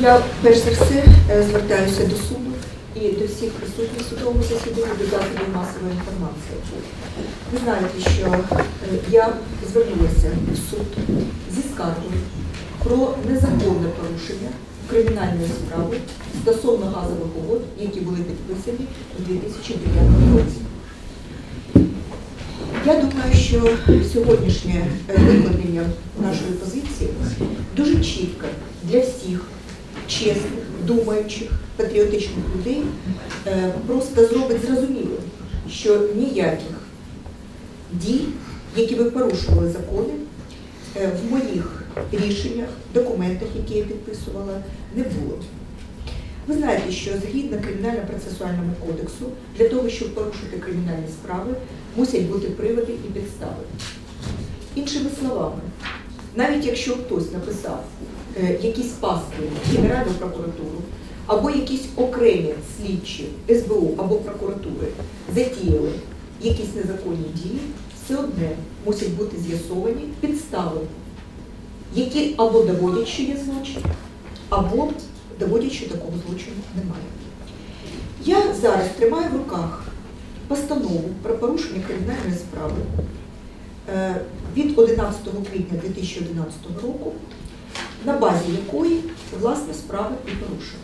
Я перш за все е, звертаюся до суду і до всіх присутніх в судовому засіданні до засобів масової інформації. Ви знаєте, що е, я звернулася в суд зі скаргою про незаконне порушення кримінальної справи стосовно газових угод, які були підписані у 2009 році. Я думаю, що сьогоднішнє е, викладення нашої позиції дуже чітко для всіх чесних, думаючих, патріотичних людей е, просто зробить зрозуміло, що ніяких дій, які ви порушували закони, е, в моїх рішеннях, документах, які я підписувала, не було. Ви знаєте, що згідно кримінально-процесуальному кодексу, для того, щоб порушити кримінальні справи, мусять бути приводи і підстави. Іншими словами, навіть якщо хтось написав якісь паски Генеральну прокуратуру, або якісь окремі слідчі СБУ або прокуратури затіяли якісь незаконні дії, все одне мусять бути з'ясовані підстави, які або доводять, що є злочин, або доводять, що такого злочину немає. Я зараз тримаю в руках постанову про порушення кримінальної справи е, від 11 квітня 2011 року, на базі якої власне справа і порушена.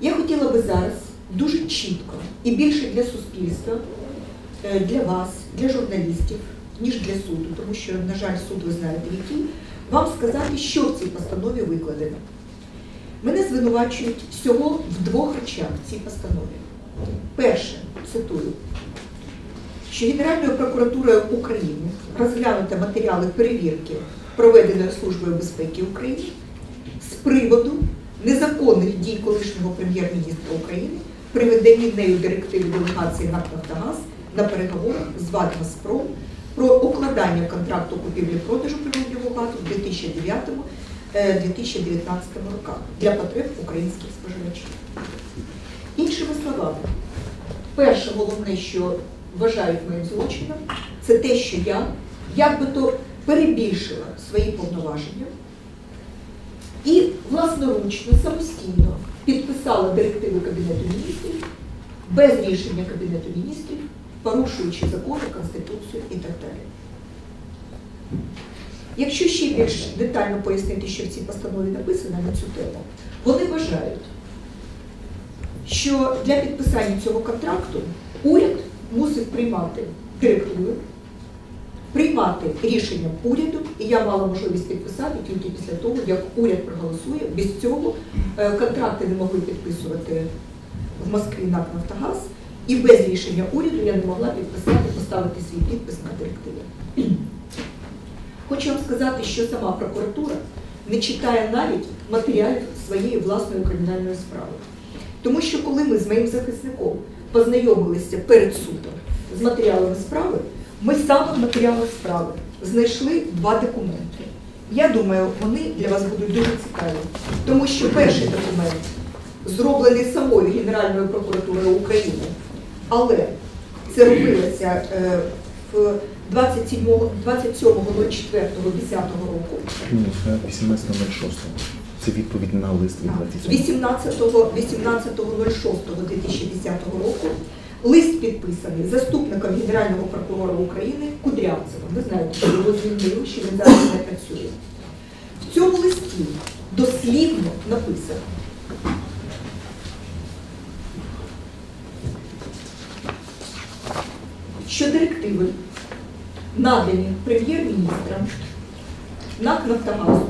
Я хотіла би зараз дуже чітко і більше для суспільства, е, для вас, для журналістів, ніж для суду, тому що, на жаль, суд ви знаєте, який, вам сказати, що в цій постанові викладено. Мене звинувачують всього в двох речах в цій постанові. Перше, цитую, що Генеральною прокуратурою України розглянуто матеріали перевірки, проведеної Службою безпеки України з приводу незаконних дій колишнього прем'єр-міністра України при виданні нею директиви делегації НАК «Нафтогаз» на переговорах з ВАД «Газпром» про укладання контракту купівлі-продажу природнього газу в 2009-2019 роках для потреб українських споживачів. Іншими словами, перше головне, що вважають моїм злочином, це те, що я як би то перебільшила свої повноваження і власноручно, самостійно підписала директиви Кабінету міністрів без рішення Кабінету міністрів, порушуючи закони, Конституцію і так далі. Якщо ще більш детально пояснити, що в цій постанові написано на цю тему, вони вважають, що для підписання цього контракту уряд мусить приймати директиви, приймати рішення уряду, і я мала можливість підписати тільки після того, як уряд проголосує. Без цього е, контракти не могли підписувати в Москві НАК «Нафтогаз», і без рішення уряду я не могла підписати, поставити свій підпис на директиві. Хочу вам сказати, що сама прокуратура не читає навіть матеріалів своєї власної кримінальної справи. Тому що коли ми з моїм захисником познайомилися перед судом з матеріалами справи, ми саме в матеріалах справи знайшли два документи. Я думаю, вони для вас будуть дуже цікаві, тому що перший документ зроблений самою Генеральною прокуратурою України, але це робилося е, в 27 27.04.10 року. Ні, 18.06. Це відповідь на лист від 27. 18.06.2010 року лист підписаний заступником Генерального прокурора України Кудрявцевим. Ви знаєте, що його звільнили, що він зараз не працює. В цьому листі дослівно написано. Що директиви надані прем'єр-міністрам НАК «Нафтогазу»,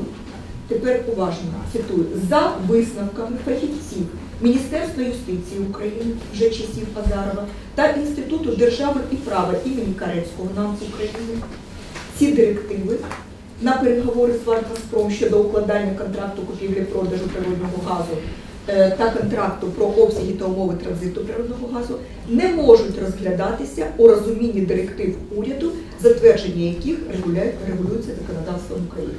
тепер уважно цитую, за висновками фахівців Міністерства юстиції України, вже часів Азарова, та Інституту держави і права імені Карецького НАМ України, ці директиви на переговори з Варгазпром щодо укладання контракту купівлі-продажу природного газу е, та контракту про обсяги та умови транзиту природного газу не можуть розглядатися у розумінні директив уряду, затвердження яких регулюється законодавством України.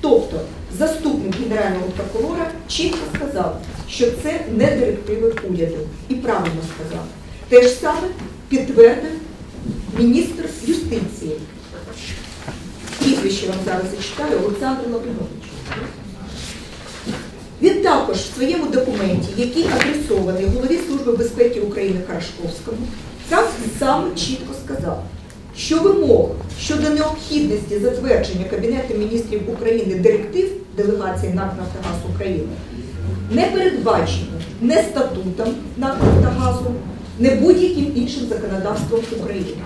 Тобто заступник генерального прокурора чітко сказав, що це не директиви уряду. І правильно сказав. Те ж саме підтвердив міністр юстиції. Прізвище вам зараз зачитаю Олександр Лавринович. Він також в своєму документі, який адресований голові Служби безпеки України Харашковському, так саме чітко сказав, що вимог щодо необхідності затвердження Кабінету міністрів України директив делегації НАК «Нафтогаз України не передбачено не статутом НАК «Нафтогазу», не будь-яким іншим законодавством України.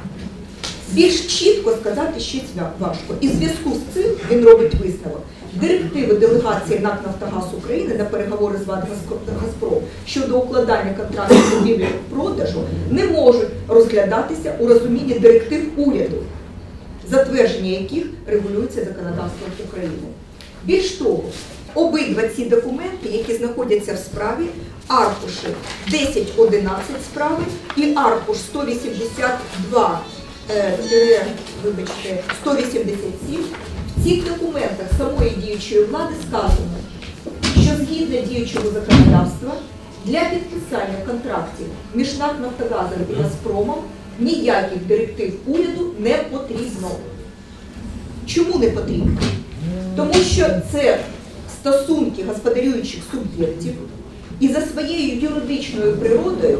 Більш чітко сказати ще важко. І в зв'язку з цим він робить висновок. Директиви делегації НАК «Нафтогаз України на переговори з ВАД Газпром щодо укладання контракту купівлі продажу не можуть розглядатися у розумінні директив уряду, затвердження яких регулюється законодавством України. Більш того, обидва ці документи, які знаходяться в справі, аркуші 10.11 справи і аркуш 182 е, вибачте, 187, в цих документах самої діючої влади сказано, що згідно діючого законодавства для підписання контрактів між НАК «Нафтогазом» і Газпромом ніяких директив уряду не потрібно. Чому не потрібно? Тому що це стосунки господарюючих суб'єктів і за своєю юридичною природою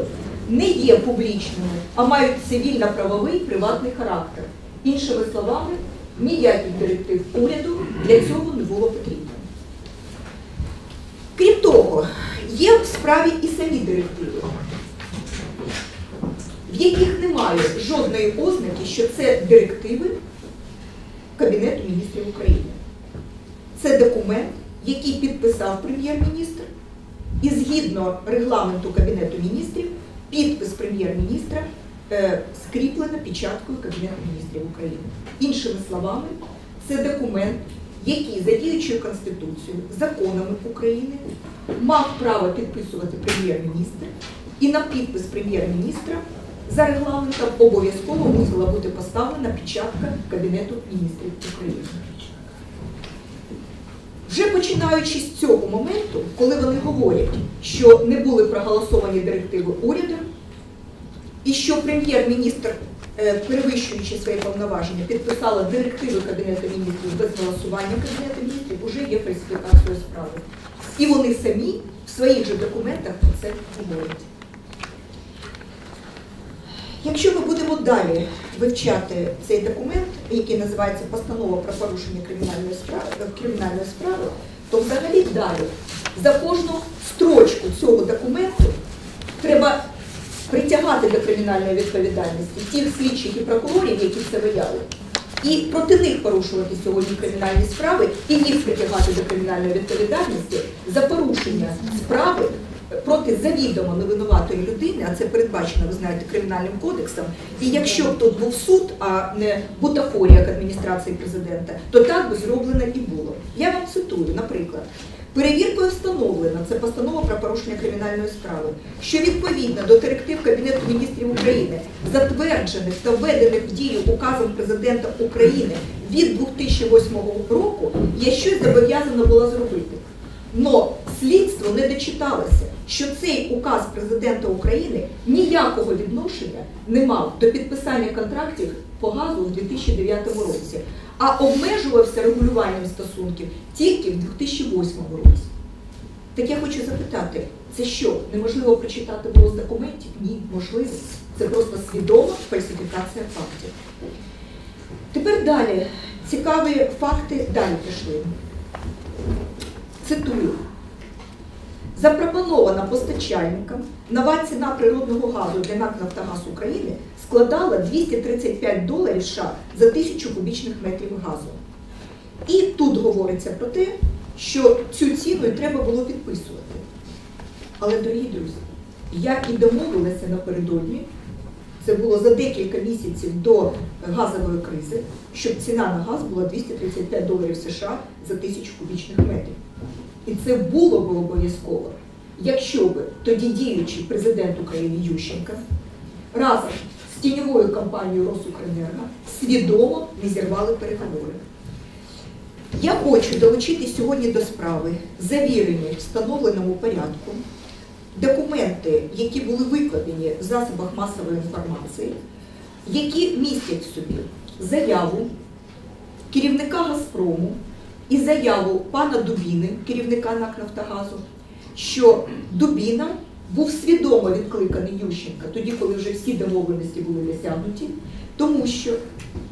не є публічними, а мають цивільно-правовий приватний характер. Іншими словами, ніяких директив уряду для цього не було потрібно. Крім того, є в справі і самі директиви, в яких немає жодної ознаки, що це директиви Кабінету міністрів України. Це документ, який підписав прем'єр-міністр, і згідно регламенту Кабінету міністрів, підпис прем'єр-міністра е, скріплено печаткою Кабінету міністрів України. Іншими словами, це документ, який за діючою Конституцією, законами України мав право підписувати прем'єр-міністр, і на підпис прем'єр-міністра за регламентом обов'язково мусила бути поставлена печатка Кабінету міністрів України. Вже починаючи з цього моменту, коли вони говорять, що не були проголосовані директиви уряду, і що прем'єр-міністр, е, перевищуючи свої повноваження, підписала директиви Кабінету міністрів без голосування Кабінету міністрів, вже є фальсифікацією справи. І вони самі в своїх же документах про це говорять. Якщо ми будемо далі вивчати цей документ, який називається Постанова про порушення кримінальної справи, кримінальної справи, то взагалі далі за кожну строчку цього документу треба притягати до кримінальної відповідальності тих слідчих і прокурорів, які це вияли, і проти них порушувати сьогодні кримінальні справи, і їх притягати до кримінальної відповідальності за порушення справи проти завідомо невинуватої людини, а це передбачено, ви знаєте, кримінальним кодексом. І якщо б тут був суд, а не бутафорія як адміністрації президента, то так би зроблено і було. Я вам цитую, наприклад. Перевіркою встановлено, це постанова про порушення кримінальної справи, що відповідно до директив Кабінету міністрів України, затверджених та введених в дію указом президента України від 2008 року, я щось зобов'язана була зробити. Но слідство не дочиталося, що цей указ президента України ніякого відношення не мав до підписання контрактів по газу у 2009 році, а обмежувався регулюванням стосунків тільки в 2008 році. Так я хочу запитати, це що, неможливо прочитати було документів? Ні, можливо. Це просто свідома фальсифікація фактів. Тепер далі. Цікаві факти далі пішли. Цитую. Запропонована постачальникам нова ціна природного газу для НАК «Нафтогаз України складала 235 доларів США за тисячу кубічних метрів газу. І тут говориться про те, що цю ціну і треба було підписувати. Але, дорогі друзі, як і домовилися напередодні, це було за декілька місяців до газової кризи, щоб ціна на газ була 235 доларів США за тисячу кубічних метрів. І це було б обов'язково, якщо б тоді діючий президент України Ющенка разом з тіньовою компанією Росукренерго свідомо не зірвали переговори. Я хочу долучити сьогодні до справи завірені в встановленому порядку документи, які були викладені в засобах масової інформації, які містять в собі заяву керівника Газпрому і заяву пана Дубіни, керівника НАК «Нафтогазу», що Дубіна був свідомо відкликаний Ющенка, тоді, коли вже всі домовленості були досягнуті, тому що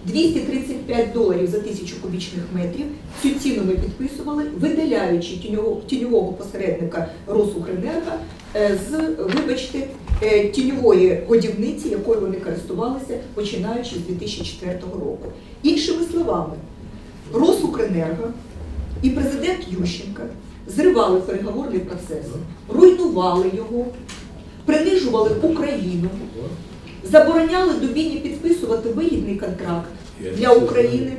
235 доларів за тисячу кубічних метрів цю ціну ми підписували, видаляючи тіньового, тіньового посередника Росукренерго е, з, вибачте, е, тіньової годівниці, якою вони користувалися починаючи з 2004 року. Іншими словами, Росукренерго і президент Ющенка зривали переговорний процес, руйнували його, принижували Україну, забороняли Дубіні підписувати вигідний контракт для України.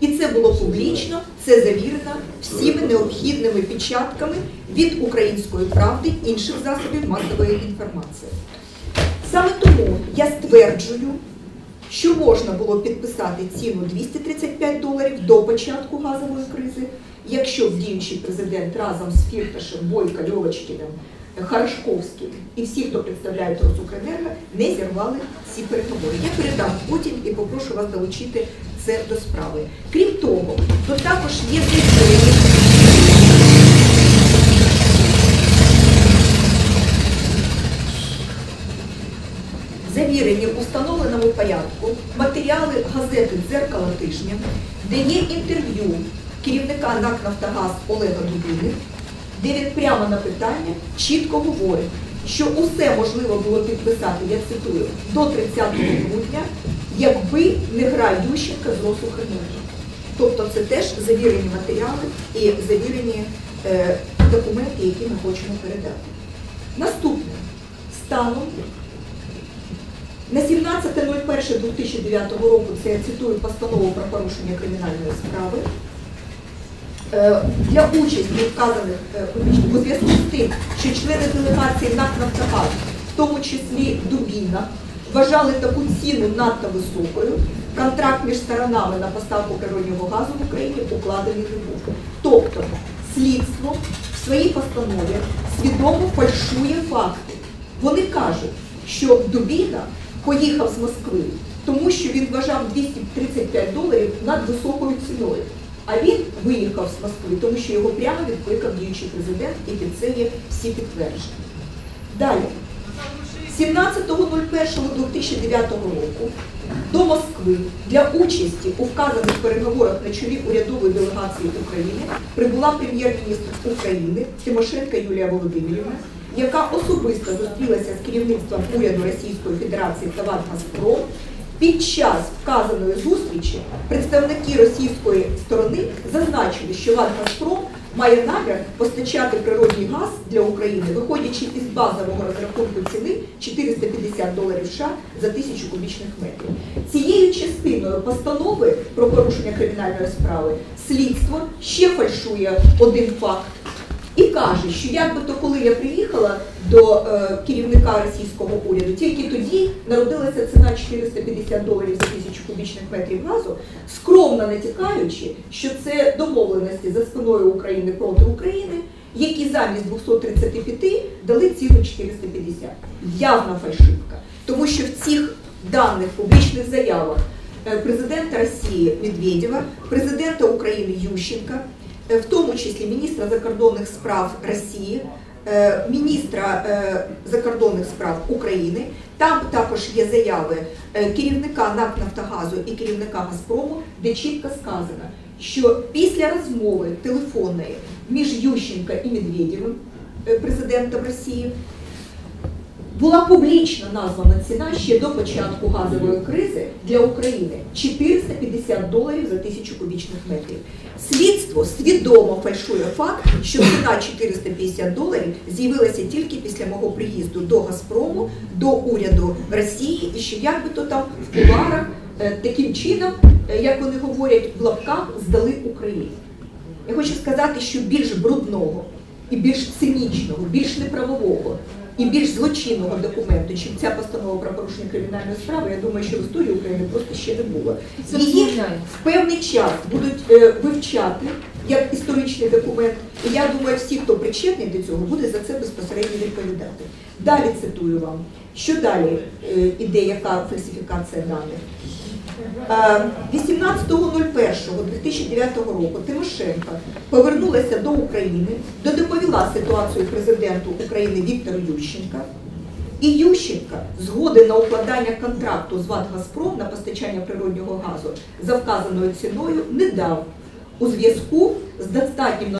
І це було публічно, це завірено всіми необхідними печатками від української правди інших засобів масової інформації. Саме тому я стверджую, що можна було підписати ціну 235 доларів до початку газової кризи, якщо б діючий президент разом з Фірташем, Бойко, Льовочкіним, Харашковським і всі, хто представляють Росукренерго, не зірвали ці переговори. Я передам потім і попрошу вас долучити це до справи. Крім того, тут також є заявлення завірені в установленому порядку матеріали газети Дзеркало тижня, де є інтерв'ю керівника НАК Нафтогаз Олега Дубіни, де він прямо на питання чітко говорить, що усе можливо було підписати, я цитую, до 30 грудня, якби не гра Ющенка з Росукренерго. Тобто це теж завірені матеріали і завірені е, документи, які ми хочемо передати. Наступне станом на 17.01.2009 року, це я цитую постанову про порушення кримінальної справи, е, для участі вказаних е, у зв'язку з тим, що члени делегації НАК «Нафтогаз», в тому числі Дубіна, вважали таку ціну надто високою, контракт між сторонами на поставку природнього газу в Україні укладений не був. Тобто слідство в своїй постанові свідомо фальшує факти. Вони кажуть, що Дубіна поїхав з Москви, тому що він вважав 235 доларів над високою ціною. А він виїхав з Москви, тому що його прямо відкликав діючий президент, і під це є всі підтвердження. Далі. 17.01.2009 року до Москви для участі у вказаних переговорах на чолі урядової делегації України прибула прем'єр-міністр України Тимошенко Юлія Володимирівна, яка особисто зустрілася з керівництвом уряду Російської Федерації та ВАД «Газпром». Під час вказаної зустрічі представники російської сторони зазначили, що ВАД «Газпром» має намір постачати природний газ для України, виходячи із базового розрахунку ціни 450 доларів США за тисячу кубічних метрів. Цією частиною постанови про порушення кримінальної справи слідство ще фальшує один факт. І каже, що якби то коли я приїхала до е, керівника російського уряду, тільки тоді народилася ціна 450 доларів за тисячу кубічних метрів газу, скромно натякаючи, що це домовленості за спиною України проти України, які замість 235 дали ціну 450. Явна фальшивка. Тому що в цих даних публічних заявах е, президента Росії Медведєва, президента України Ющенка, в тому числі міністра закордонних справ Росії, е, міністра е, закордонних справ України. Там також є заяви е, керівника НАК Нафтогазу і керівника Газпрому, де чітко сказано, що після розмови телефонної між Ющенка і Медведєвим, е, президентом Росії, була публічно названа ціна ще до початку газової кризи для України 450 доларів за тисячу кубічних метрів. Слідство свідомо фальшує факт, що ціна 450 доларів з'явилася тільки після мого приїзду до Газпрому, до уряду Росії, і що як би то там в куларах е, таким чином, е, як вони говорять, в лапках здали Україні. Я хочу сказати, що більш брудного і більш цинічного, більш неправового і більш злочинного документу, чим ця постанова про порушення кримінальної справи, я думаю, що в історії України просто ще не було. Її в певний час будуть е, вивчати як історичний документ, і я думаю, всі, хто причетний до цього, буде за це безпосередньо відповідати. Далі цитую вам, що далі е, іде, яка фальсифікація даних. Е, 18.01.2009 року Тимошенко повернулася до України, доповіла ситуацію президенту України Віктору Ющенка. І Ющенка згоди на укладання контракту з ВАТ «Газпром» на постачання природнього газу за вказаною ціною не дав у зв'язку з достатнім